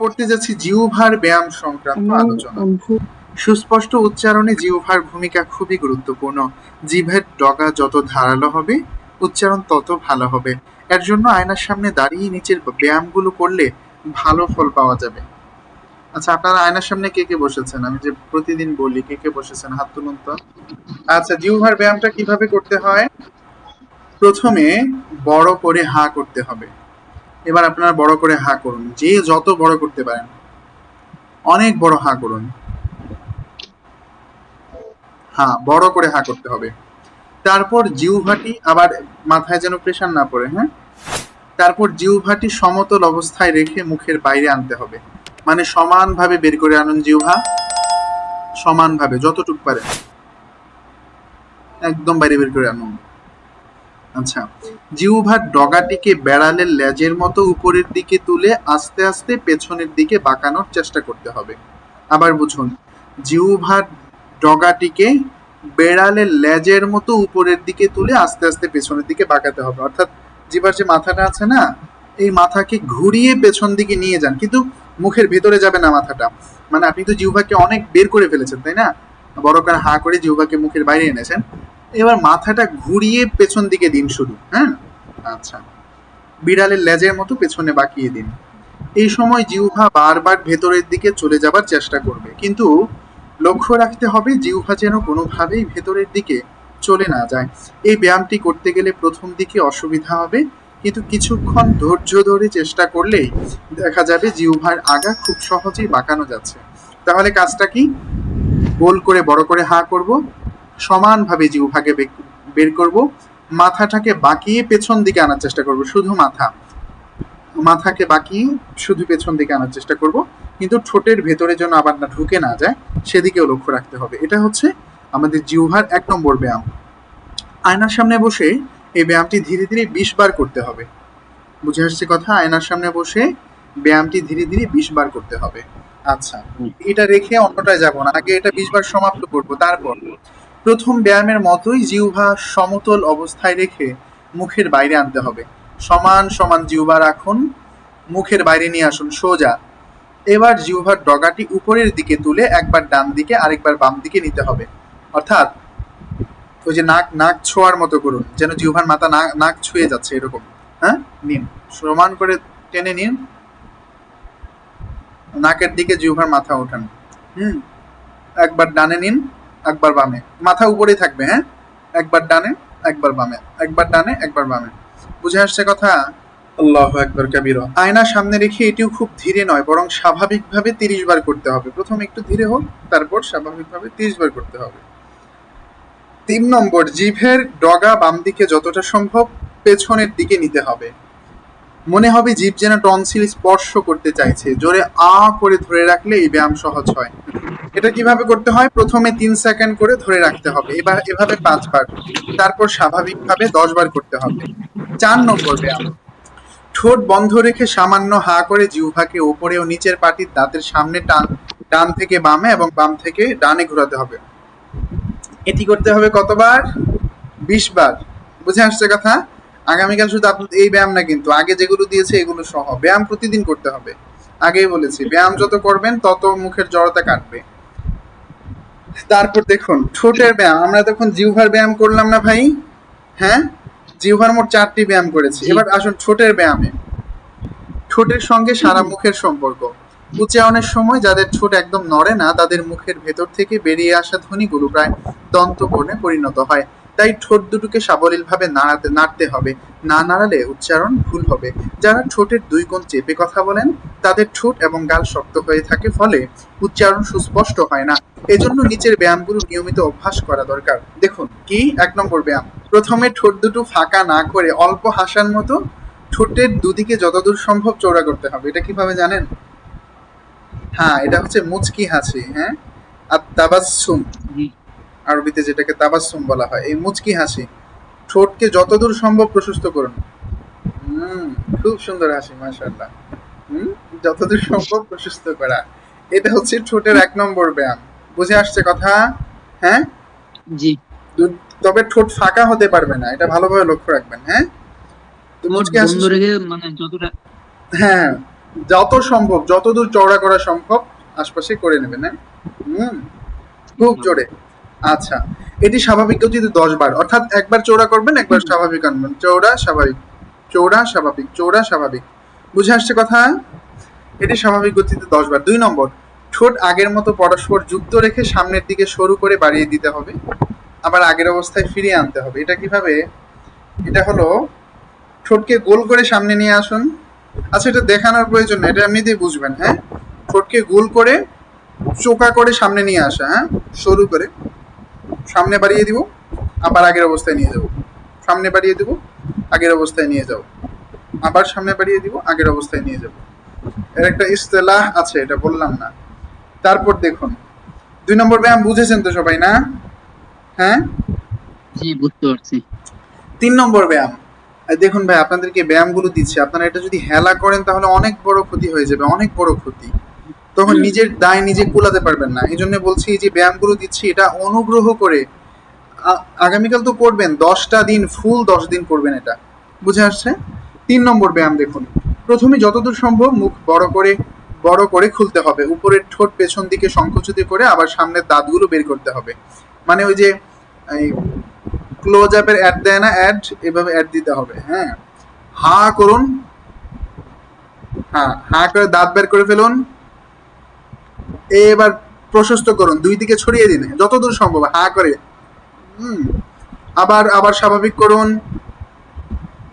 পড়তে যাচ্ছি জিউভার ব্যায়াম সংক্রান্ত আলোচনা। সুস্পষ্ট উচ্চারণে জিহ্বার ভূমিকা খুবই গুরুত্বপূর্ণ। জিভের ডগা যত ধারালো হবে উচ্চারণ তত ভালো হবে। এর জন্য আয়নার সামনে দাঁড়িয়ে নিচের ব্যায়ামগুলো করলে ভালো ফল পাওয়া যাবে। আচ্ছা আপনারা আয়নার সামনে কে কে বসেছেন? আমি যে প্রতিদিন বলি কে কে বসেছেন? হাত তুলুন তো। আচ্ছা জিহ্বার ব্যায়ামটা কীভাবে করতে হয়? প্রথমে বড় করে হা করতে হবে। এবার আপনারা বড় করে হা করুন। যে যত বড় করতে পারেন। অনেক বড় হা করুন। হ্যাঁ বড় করে হা করতে হবে। তারপর জিউভাটি আবার মাথায় যেন প্রেশার না পড়ে হ্যাঁ? তারপর জিউভাটি সমতল অবস্থায় রেখে মুখের বাইরে আনতে হবে। মানে সমানভাবে বের করে আনুন জিউভা সমানভাবে, যতটুকু পারে একদম বাইরে বের করে আনুন। আচ্ছা জিউভার ডগাটিকে বেড়ালের লেজের মতো উপরের দিকে তুলে আস্তে আস্তে পেছনের দিকে বাঁকানোর চেষ্টা করতে হবে। আবার বুঝুন জিউভার ডগাটিকে বেড়ালের লেজের মতো উপরের দিকে তুলে আস্তে আস্তে পেছনের দিকে বাঁকাতে হবে। অর্থাৎ জিভার যে মাথাটা আছে না, এই মাথাকে ঘুরিয়ে পেছন দিকে নিয়ে যান, কিন্তু মুখের ভেতরে যাবে না মাথাটা। মানে আপনি তো জিহ্বাকে অনেক বের করে ফেলেছেন, তাই না? বড় করে হা করে জিহ্বাকে মুখের বাইরে এনেছেন। এবার মাথাটা ঘুরিয়ে পেছন দিকে দিন শুধু হ্যাঁ? আচ্ছা। বিড়ালের লেজের মতো পেছনে বাঁকিয়ে দিন। এই সময় জিহ্বা বারবার ভেতরের দিকে চলে যাবার চেষ্টা করবে। কিন্তু লক্ষ্য রাখতে হবে, জিহ্বা যেন কোনোভাবেই ভেতরের দিকে চলে না যায়। এই ব্যায়ামটি করতে গেলে প্রথম দিকে অসুবিধা হবে, কিন্তু কিছুক্ষণ ধৈর্য ধরে চেষ্টা করলেই দেখা যাবে জিহ্বার আগা খুব সহজেই বাঁকানো যাচ্ছে। তাহলে কাজটা কি? গোল করে, বড় করে হা করব সমানভাবে জিহ্বাকে বে- বের করব মাথাটাকে বাঁকিয়ে পেছন দিকে আনার চেষ্টা করব শুধু মাথা। মাথাকে বাঁকিয়ে শুধু পেছন দিকে আনার চেষ্টা করব কিন্তু ঠোঁটের ভেতরে যেন আবার না ঢুকে না যায় সেদিকেও লক্ষ্য রাখতে হবে। এটা হচ্ছে আমাদের জিহ্বার এক নম্বর ব্যায়াম। আয়নার সামনে বসে এই ব্যায়ামটি ধীরে ধীরে বিশ বার করতে হবে। বুঝে আসছে কথা? আয়নার সামনে বসে ব্যায়ামটি ধীরে ধীরে বিশ বার করতে হবে। আচ্ছা এটা রেখে অন্যটায় যাব না। আগে এটা বিশ বার সমাপ্ত করব তারপর। প্রথম ব্যায়ামের মতোই জিহ্বা সমতল অবস্থায় রেখে মুখের বাইরে আনতে হবে। সমান সমান জিহ্বা রাখুন, মুখের বাইরে নিয়ে আসুন সোজা। এবার জিহ্বার ডগাটি উপরের দিকে তুলে একবার ডান দিকে আরেকবার বাম দিকে নিতে হবে। অর্থাৎ ওই যে নাক নাক ছোঁয়ার মতো করুন, যেন জিহ্বার মাথা নাক নাক ছুঁয়ে যাচ্ছে এরকম। হ্যাঁ? নিন। সমান করে টেনে নিন। নাকের দিকে জিহ্বার মাথা ওঠান। হুম? একবার ডানে নিন। একবার বামে। মাথা উপরেই থাকবে হ্যাঁ? একবার ডানে, একবার বামে। একবার ডানে, একবার বামে। বুঝে আসছে কথা? আল্লাহ একবার কাবির। আয়না সামনে রেখে এটিও খুব ধীরে নয়, বরং স্বাভাবিকভাবে তিরিশ বার করতে হবে। প্রথম একটু ধীরে হোক, তারপর স্বাভাবিকভাবে তিরিশ বার করতে হবে। তিন নম্বর, জিভের ডগা বাম দিকে যতটা সম্ভব পেছনের দিকে নিতে হবে। মনে হবে জিভ যেন টনসিল স্পর্শ করতে চাইছে। জোরে আ করে ধরে রাখলে এই ব্যায়াম সহজ হয়। এটা কীভাবে করতে হয়? প্রথমে তিন সেকেন্ড করে ধরে রাখতে হবে। এবার এভাবে পাঁচবার। তারপর স্বাভাবিকভাবে দশ বার করতে হবে। চার নম্বর ব্যায়াম। ঠোঁট বন্ধ রেখে সামান্য হা করে জিহ্বাকে উপরে ও নিচের পাটির দাঁতের সামনে টান, ডান থেকে বামে এবং বাম থেকে ডানে ঘোরাতে হবে। এটি করতে হবে কতবার? বিশ বার বুঝে আসছে কথা? আগামীকাল শুধু আপনি এই ব্যায়াম না কিন্তু, আগে যেগুলো দিয়েছে এগুলো সহ। ব্যায়াম প্রতিদিন করতে হবে। আগেই বলেছি, ব্যায়াম যত করবেন তত মুখের জড়তা কাটবে। তারপর দেখুন ঠোঁটের ব্যায়াম আমরা তখন জিহ্বার ব্যায়াম করলাম না ভাই? হ্যাঁ? জিহ্বার মোট চারটি ব্যায়াম করেছি। এবার আসুন ঠোঁটের ব্যায়ামে। ঠোঁটের সঙ্গে সারা মুখের সম্পর্ক। উচ্চারণের সময় যাদের ঠোঁট একদম নড়ে না তাদের মুখের ভেতর থেকে বেরিয়ে আসা ধ্বনিগুলো প্রায় দন্তবর্ণে পরিণত হয়। তাই ঠোঁট দুটোকে সাবলীলভাবে নাড়াতে নাড়তে হবে। না নাড়ালে উচ্চারণ ভুল হবে। যারা ঠোঁটের দুই কোণ চেপে কথা বলেন তাদের ঠোঁট এবং গাল শক্ত হয়ে থাকে ফলে উচ্চারণ সুস্পষ্ট হয় না। এজন্য নিচের ব্যায়ামগুলো নিয়মিত অভ্যাস করা দরকার। দেখুন কি? এক নম্বর ব্যায়াম। প্রথমে ঠোঁট দুটো ফাঁকা না করে অল্প হাসার মতো ঠোঁটের দুদিকে যতদূর সম্ভব চৌড়া করতে হবে। এটা কীভাবে জানেন? হ্যাঁ এটা হচ্ছে মুচকি হাসি হ্যাঁ? আর তাবাসুম আরবিতে যেটাকে তাবাসসুম বলা হয় এই মুচকি হাসি। ঠোঁটকে যতদূর সম্ভব প্রশস্ত করুন। হুম খুব সুন্দর হাসি মাশাআল্লাহ। হুম যতদূর সম্ভব প্রশস্ত করা। এটা হচ্ছে ঠোঁটের এক নম্বর ব্যায়াম। বুঝে আসছে কথা? হ্যাঁ? জি। তবে ঠোঁট ফাঁকা হতে পারবে না এটা ভালোভাবে লক্ষ্য রাখবেন হ্যাঁ? তো ঠোঁট মুচকি মানে যতটা হ্যাঁ যত সম্ভব যতদূর চওড়া করা সম্ভব আশপাশে করে নেবেন হ্যাঁ? হুম খুব জোরে। আচ্ছা এটি স্বাভাবিক গতিতে দশ বার অর্থাৎ একবার চৌড়া করবেন একবার স্বাভাবিক আনবেন। চৌড়া স্বাভাবিক। চৌড়া স্বাভাবিক। চৌড়া স্বাভাবিক। বুঝে আসছে কথা? এটি স্বাভাবিক গতিতে দশ বার। দুই নম্বর ঠোঁট আগের মতো পরস্পর যুক্ত রেখে সামনের দিকে সরু করে বাড়িয়ে দিতে হবে। আবার আগের অবস্থায় ফিরিয়ে আনতে হবে। এটা কীভাবে? এটা হলো ঠোঁটকে গোল করে সামনে নিয়ে আসুন। আচ্ছা এটা দেখানোর প্রয়োজন নেই। এটা এমনিতেই বুঝবেন হ্যাঁ? ঠোঁটকে গোল করে চোকা করে সামনে নিয়ে আসা হ্যাঁ? সরু করে। সামনে বাড়িয়ে দিব, আবার আগের অবস্থায় নিয়ে যাব। সামনে বাড়িয়ে দিব, আগের অবস্থায় নিয়ে যাব। আবার সামনে বাড়িয়ে দিব, আগের অবস্থায় নিয়ে যাব। এর একটা ইস্তেলাহ আছে, এটা বললাম না। তারপর দেখুন। দুই নম্বর ব্যায়াম বুঝেছেন তো সবাই না? হ্যাঁ? জি বুঝতে পারছি। তিন নম্বর ব্যায়াম। দেখুন ভাই আপনাদেরকে ব্যায়ামগুলো দিচ্ছে। আপনারা এটা যদি হেলা করেন তাহলে অনেক বড় ক্ষতি হয়ে যাবে অনেক বড় ক্ষতি। তখন নিজের দায় নিজে কুলাতে পারবেন না। এই জন্য বলছি যে ব্যায়ামগুলো দিচ্ছি এটা অনুগ্রহ করে আগামীকাল তো করবেন দশটা দিন ফুল দশ দিন করবেন এটা। বুঝে আসছে? তিন নম্বর ব্যায়াম দেখুন। প্রথমে যতদূর সম্ভব মুখ বড় করে বড় করে খুলতে হবে। উপরের ঠোঁট পেছন দিকে সংকুচিত করে আবার সামনের দাঁতগুলো বের করতে হবে। মানে ওই যে ক্লোজ আপের অ্যাড দেয় না অ্যাড এভাবে অ্যাড দিতে হবে হ্যাঁ? হা করুন। হ্যাঁ হা করে দাঁত বের করে ফেলুন। এবার প্রশস্ত করুন, দুই দিকে ছড়িয়ে দিন, যতদূর সম্ভব, হা করে। হুম, আবার আবার স্বাভাবিক করুন।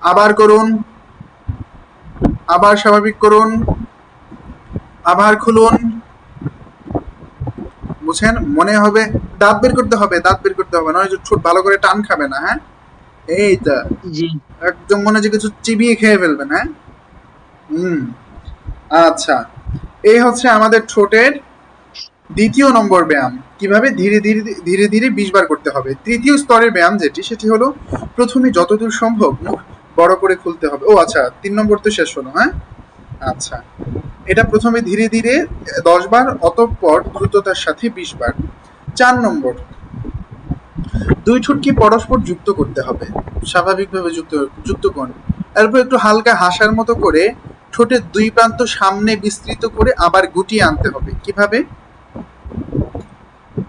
আবার করুন। আবার স্বাভাবিক করুন। আবার খুলুন। বুঝছেন? মনে হবে দাঁত বের করতে হবে দাঁত বের করতে হবে নয় ঠোঁট ভালো করে টান খাবে না হ্যাঁ? এই তো। জি। একদম মনে হচ্ছে কিছু চিবিয়ে খেয়ে ফেলবেন হ্যাঁ? হুম। আচ্ছা। এই হচ্ছে আমাদের ঠোঁটের দ্বিতীয় নম্বর ব্যায়াম। কীভাবে? ধীরে ধীরে ধীরে ধীরে বিশ বার করতে হবে। তৃতীয় স্তরের ব্যায়াম যেটি সেটি হলো প্রথমে যতদূর সম্ভব মুখ বড় করে খুলতে হবে। ও আচ্ছা তিন নম্বর তো শেষ হলো হ্যাঁ? আচ্ছা। এটা প্রথমে ধীরে ধীরে দশ বার, অতঃপর দ্রুততার সাথে বিশ বার। চার নম্বর। দুই ঠোঁটকে পরস্পর যুক্ত করতে হবে। স্বাভাবিকভাবে যুক্ত যুক্ত করুন এরপর একটু হালকা হাসার মতো করে ঠোঁটের দুই প্রান্ত সামনে বিস্তৃত করে আবার গুটিয়ে আনতে হবে। কীভাবে?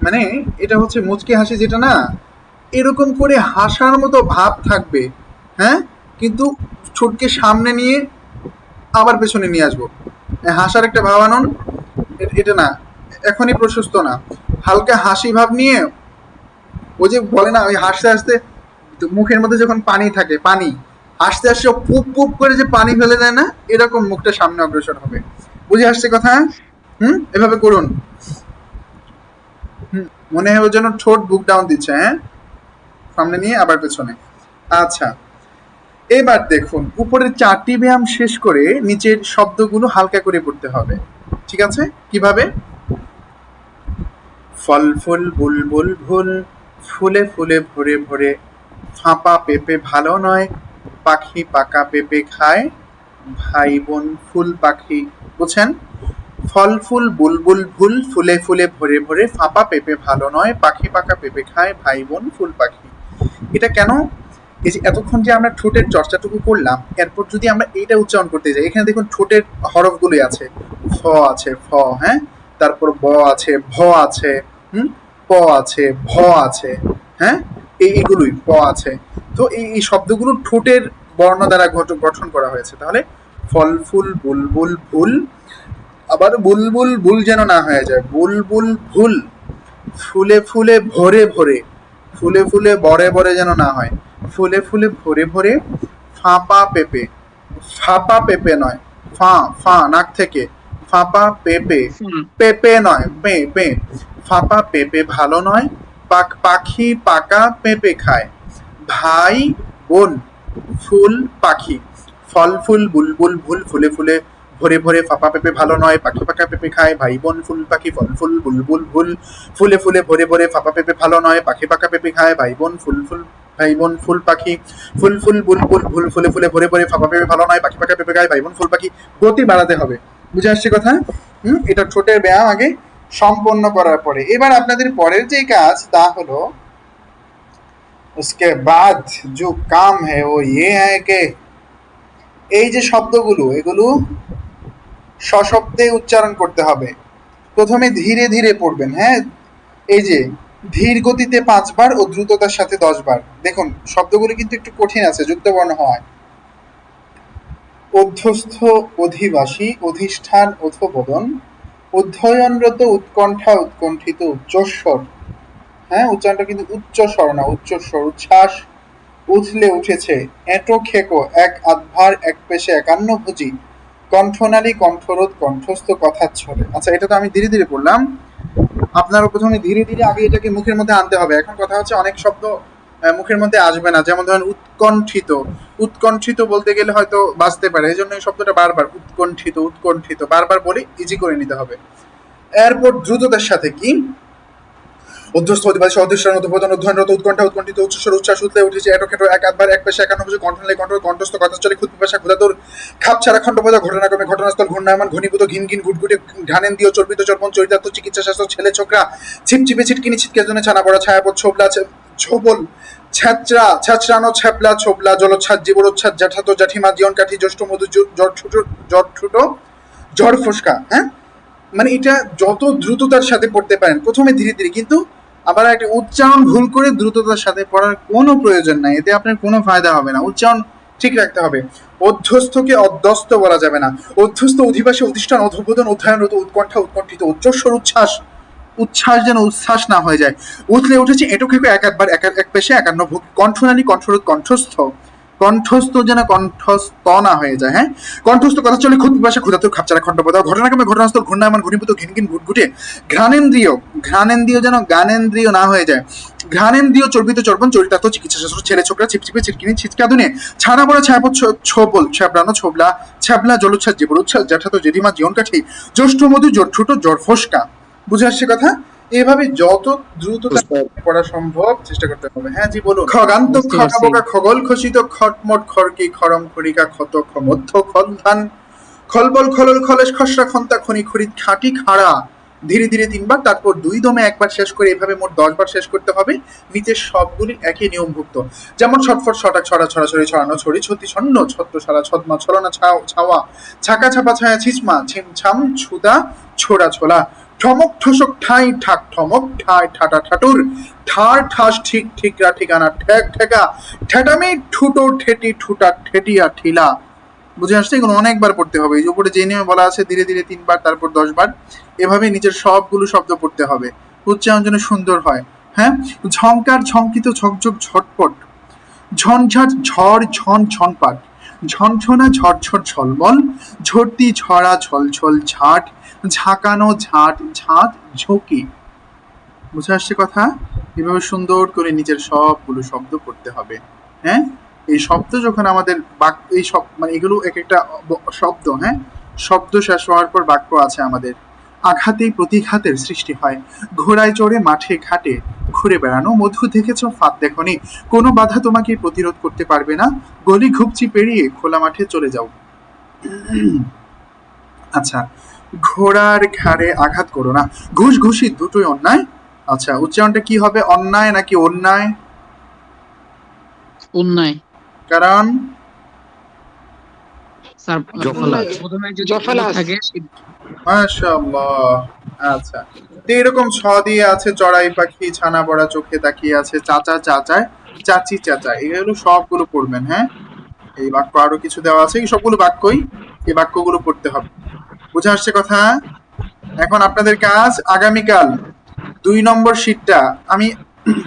মানে এটা হচ্ছে মুচকি হাসি যেটা না, এরকম করে হাসার মতো ভাব থাকবে হ্যাঁ? কিন্তু ঠোঁটকে সামনে নিয়ে আবার পেছনে নিয়ে আসব। হাসার একটা ভাব আনুন। এটা না, এখনই প্রশস্ত না। হালকা হাসি ভাব নিয়ে ওই যে বলে না, ওই হাসতে হাসতে মুখের মধ্যে যখন পানি থাকে, পানি, হাসতে হাসতে ও পুপ পুপ করে যে পানি ফেলে দেয় না, এরকম মুখটা সামনে অগ্রসর হবে। বুঝে আসছে কথা? হুম? এভাবে করুন। হুম, মনে হয় ওর জন্য ঠোঁট বুক ডাউন দিচ্ছে হ্যাঁ? সামনে নিয়ে, আবার পেছনে। আচ্ছা। এবার দেখুন, উপরের চারটি ব্যায়াম শেষ করে নিচের শব্দগুলো হালকা করে পড়তে হবে। ঠিক আছে? কীভাবে? ফল ফুল, বুলবুল ভুল, ফুলে ফুলে ভরে ভরে, ফাঁপা পেঁপে ভালো নয়, পাখি পাকা পেঁপে খায় ভাই বোন ফুল পাখি, বুঝছেন? ফল ফুল, বুলবুল ভুল, ফুলে ফুলে ভরে ভরে, ফাঁপা পেঁপে ভালো নয়, পাখি পাকা পেঁপে খায় ভাই বোন ফুল পাখি। এটা কেন? এই যে এতক্ষণ যে আমরা ঠোঁটের চর্চাটুকু করলাম, এরপর যদি আমরা এইটা উচ্চারণ করতে যাই, এখানে দেখুন ঠোঁটের হরফগুলি আছে। ফ আছে, ফ হ্যাঁ? তারপর ব আছে, ভ আছে, হুম? প আছে, ভ আছে হ্যাঁ? এই এগুলোই প আছে। তো এই এই শব্দগুলো ঠোঁটের বর্ণ দ্বারা গঠ- গঠন করা হয়েছে। তাহলে ফল, ফুল, বুলবুল ভুল আবার বুলবুল ভুল যেন না হয়ে যায়, বুলবুল ভুল ফুলে ফুলে, ভরে ভরে। ফুলে ফুলে বরে বরে যেন না হয়। ফুলে ফুলে ভরে ভরে ফাঁপা পেঁপে। ফাঁপা পেঁপে নয়, ফা ফা, নাক থেকে। ফাঁপা পেঁপে পেঁপে নয়, পে পে। ফাঁপা পেঁপে ভালো নয়, পাক, পাখি পাকা পেঁপে খায়। ভাই, বোন, ফুল পাখি। ফল ফুল, বুলবুল, ভুল ফুলে ফুলে ভরে ভরে ফাঁপা পেঁপে ভালো নয় পাখি পাকা পেঁপে খায় ভাই বোন ফুল পাখি ফল ফুল বুলবুল ভুল ফুলে ফুলে ভরে ভরে ফাঁপা পেঁপে ভালো নয় পাখি পাকা পেঁপে খায় ভাই বোন ফুল ফুল ভাই বোন ফুল পাখি ফুল ফুল বুলবুল ভুল ফুলে ফুলে ভরে ভরে ফাঁপা পেঁপে ভালো নয় পাখি পাকা পেঁপে খায় ভাই বোন ফুল পাখি গতি বাড়াতে হবে বুঝে আসছে কথা হুম এটা ঠোঁটের ব্যায়াম আগে সম্পন্ন করার পরে এবার আপনাদের পরের যে কাজ তা হলো उसके बाद जो काम है वो ये है कि এই যে শব্দগুলো এগুলো সশব্দে উচ্চারণ করতে হবে। প্রথমে ধীরে ধীরে পড়বেন হ্যাঁ? এই যে, ধীর গতিতে পাঁচবার ও দ্রুততার সাথে দশবার। দেখুন, শব্দগুলো কিন্তু একটু কঠিন আছে, যুক্তবর্ণ হয়। অধ্যস্থ অধিবাসী, অধিষ্ঠান অথবোদন অধ্যয়নরত উৎকণ্ঠা উৎকণ্ঠিত উচ্চস্বর। হ্যাঁ উচ্চারণটা কিন্তু উচ্চস্বর না, উচ্চস্বর, উচ্ছ্বাস, উথলে উঠেছে। এঁটো খেকো, এক আধভার এক পেশে একান্ন ভুজি। কণ্ঠনালী, কণ্ঠরোধ, কণ্ঠস্থ কথার ছলে আচ্ছা এটা তো আমি ধীরে ধীরে বললাম আপনারা প্রথমে ধীরে ধীরে আগে এটাকে মুখের মধ্যে আনতে হবে। এখন কথা হচ্ছে অনেক শব্দ মুখের মধ্যে আসবে না। যেমন ধরেন উৎকণ্ঠিত। উৎকণ্ঠিত বলতে গেলে হয়তো বাঁচতে পারে। এই জন্য এই শব্দটা বারবার, উৎকণ্ঠিত উৎকণ্ঠিত। বারবার বলে ইজি করে নিতে হবে। এরপর দ্রুততার সাথে কি? অধ্যস্থ অধিবাসী অধিষ্ঠান অধ্যবদন অধ্যয়নরত, উৎকণ্ঠা, উৎকণ্ঠিত, উচ্চস্বর উচ্ছ্বাস উতলে উঠেছে। এটো খেটো এক আধবার, এক পেশা একান্ন বছর কণ্ঠনালী কণ্ঠ, কণ্ঠস্থ কথাচলে খুদ পিপাসা ক্ষুধাতুর, খাপ ছাড়া খণ্ডপদা ঘটনাক্রমে ঘটনাস্থল, ঘূর্ণায়মান, ঘনীভূত ঘিন ঘিন ঘুটঘুটে ঘানেন্দ্রীয় চর্বিত চর্পণ চরিতার্থ, চিকিৎসা শাস্ত্র ছেলে ছোকরা ছিপচিপে ছিটকিনি ছিটকে জন্য ছানা পড়া ছায়াপথ, ছোবলা ছোবল ছ্যাচরা ছ্যাচরানো ছ্যাপলা ছোবলা, জলোচ্ছ্বাস জীবনোচ্ছ্বাস জ্যাঠাতো, জ্যাঠিমা জীবন কাঠি জ্যৈষ্ঠ, মধু, জ- জ্বর ঠুটো জ্বর ঠুটো, জ্বর ফোসকা হ্যাঁ? মানে এটা যত দ্রুততার সাথে পড়তে পারেন, প্রথমে ধীরে ধীরে, কিন্তু আবার একটা উচ্চারণ ভুল করে দ্রুততার সাথে পড়ার কোনো প্রয়োজন নাই, এতে আপনার কোনো ফায়দা হবে না। উচ্চারণ ঠিক রাখতে হবে। অধ্যস্থকে অধ্যস্ত বলা যাবে না। অধ্যস্ত অধিবাসী অধিষ্ঠান, অধবোধন, অধ্যয়নরত, উৎকণ্ঠা, উৎকণ্ঠিত, উচ্চস্বর, উচ্ছ্বাস উচ্ছ্বাস যেন উচ্ছ্বাস না হয়ে যায়। উঠলে উঠেছে এটুকু খেকো এক পেশে একান্ন কণ্ঠনালী, কণ্ঠরোধ, কণ্ঠস্থ। কণ্ঠস্থ যেন কণ্ঠস্থ না হয়ে যায় হ্যাঁ? কণ্ঠস্থ কথা চলে খুদ পিপাসা ক্ষুধাতুর খাপচারা খণ্ডপদা ঘটনাক্রমে ঘটনাস্থল ঘূর্ণায়মান ঘনীভূত ঘিনঘিন ঘুটঘুটে ঘ্রাণেন্দ্রিয় ঘ্রাণেন্দ্রিয় যেন জ্ঞানেন্দ্রিয় না হয়ে যায়। ঘ্রাণেন্দ্রিয়, চর্বিত, চর্বণ, চরিতার্থ, চিকিৎসা শাস্ত্র, ছেলে, ছোকরা চিপচিপে চিটকিনি ছিচকাদুনে ছানা পড়া ছায়াপথ ছ- ছোবল ছ্যাবড়ানো ছোবলা ছ্যাবলা জীবন উচ্ছ্বাস জ্যাঠাতো, জেঠিমা জীবন কাঠি জ্যৈষ্ঠ মধু, জোর ঠুটো জ্বর ফোসকা। বুঝে আসছে কথা? এভাবে যত দ্রুত পড়া সম্ভব চেষ্টা করতে হবে। হ্যাঁ জি বলুন। খগান্ত খগাবোকা খগল খসিত খটমট খড়কি খরম খড়িকা ক্ষত খমধ্য খলধান খলবল খলল খলেশ খসরা খন্তা খনি খরিদ খাটি খাড়া। ধীরে ধীরে তিনবার তারপর দুই দমে একবার শেষ করে এভাবে মোট দশ বার শেষ করতে হবে। নিচের সবগুলি একই নিয়মভুক্ত। যেমন ছটফট ছটা ছড়া ছড়াছড়ি ছড়ানো ছড়ি ছতি ছন্ন ছত্র সারা ছদমা ছলনা ছাও ছাওয়া। ছাকা ছাপা ছায়া ছিচমা ছিমছাম ছুদা ছোড়া ছোলা। ঠমক ঠসক, ঠাই ঠাক ঠমক, ঠাই ঠাটা ঠাটুর, ঠার ঠাস ঠিক ঠিকরা ঠিকানা ঠেক ঠেকা, ঠেটামি ঠুটো ঠেটি ঠুটা ঠেটিয়া ঠিলা। বুঝে আসছে? এগুলো অনেকবার পড়তে হবে। এই উপরে যে নিয়মে বলা আছে, ধীরে ধীরে তিনবার, তারপর দশবার, এভাবে নিচের সবগুলো শব্দ পড়তে হবে। উচ্চারণ যেন সুন্দর হয়। হ্যাঁ? ঝংকার ঝঙ্কিত ঝকঝক ঝটপট ঝনঝট ঝড় ঝন ঝনপাট, ঝনঝনা ঝরঝর ঝলমল, ঝর্তি ঝরা ঝলঝল ঝাট ঝাঁকানো ঝাঁট ঝাঁট, ঝোঁকি। বুঝে আসছে কথা? এভাবে সুন্দর করে নিজের সবগুলো শব্দ করতে হবে। হ্যাঁ? এই শব্দ যখন আমাদের বাক্য এই সব মানে এগুলো এক একটা শব্দ হ্যাঁ? শব্দ শেষ হওয়ার পর বাক্য আছে আমাদের। আঘাতেই প্রতিঘাতের সৃষ্টি হয়। ঘোড়ায় চড়ে মাঠে ঘাটে ঘুরে বেড়ানো। মধু দেখেছ? ফাঁদ দেখনি। কোনো বাধা তোমাকে প্রতিরোধ করতে পারবে না। গলি ঘুপচি পেরিয়ে খোলা মাঠে চলে যাও। আচ্ছা ঘোড়ার ঘাড়ে আঘাত করো না। ঘুষ ঘুষি দুটোই অন্যায়? আচ্ছা উচ্চারণটা কি হবে? অন্যায় নাকি অন্যায়? অন্যায়। কারণ? আচ্ছা। তো এরকম ছ দিয়ে আছে চড়াই পাখি ছানা বড়া চোখে তাকিয়ে আছে চাচা চাচায় চাচি চাচা এগুলো সবগুলো পড়বেন হ্যাঁ? এই বাক্য আরও কিছু দেওয়া আছে। এই সবগুলো বাক্যই এই বাক্যগুলো পড়তে হবে। বুঝে আসছে কথা? এখন আপনাদের কাজ আগামীকাল দুই নম্বর শীটটা আমি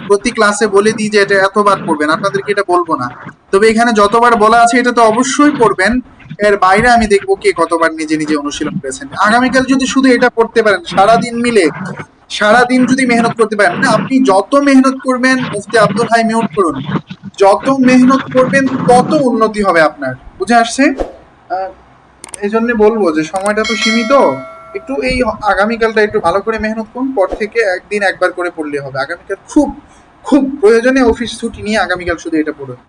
প্রতি ক্লাসে বলে দিই যে এটা এতবার পড়বেন, আপনাদেরকে এটা বলব না। তবে এখানে যতবার বলা আছে এটা তো অবশ্যই পড়বেন। এর বাইরে আমি দেখব কে কতবার নিজে নিজে অনুশীলন করেছেন। আগামীকাল যদি শুধু এটা পড়তে পারেন সারা দিন মিলে সারা দিন যদি মেহনত করতে পারেন, না, আপনি যত মেহনত করবেন, মুফতি আব্দুল হাই মিউট করুন, যত মেহনত করবেন, তত উন্নতি হবে আপনার। বুঝে আসছে? এই জন্য বলব যে সময়টা তো সীমিত। একটু এই আগামীকালটা একটু ভালো করে মেহনত করুন, পর থেকে একদিন একবার করে পড়লে হবে। আগামীকাল খুব খুব প্রয়োজনে অফিস ছুটি নিয়ে আগামীকাল শুধু এটা পড়ুন।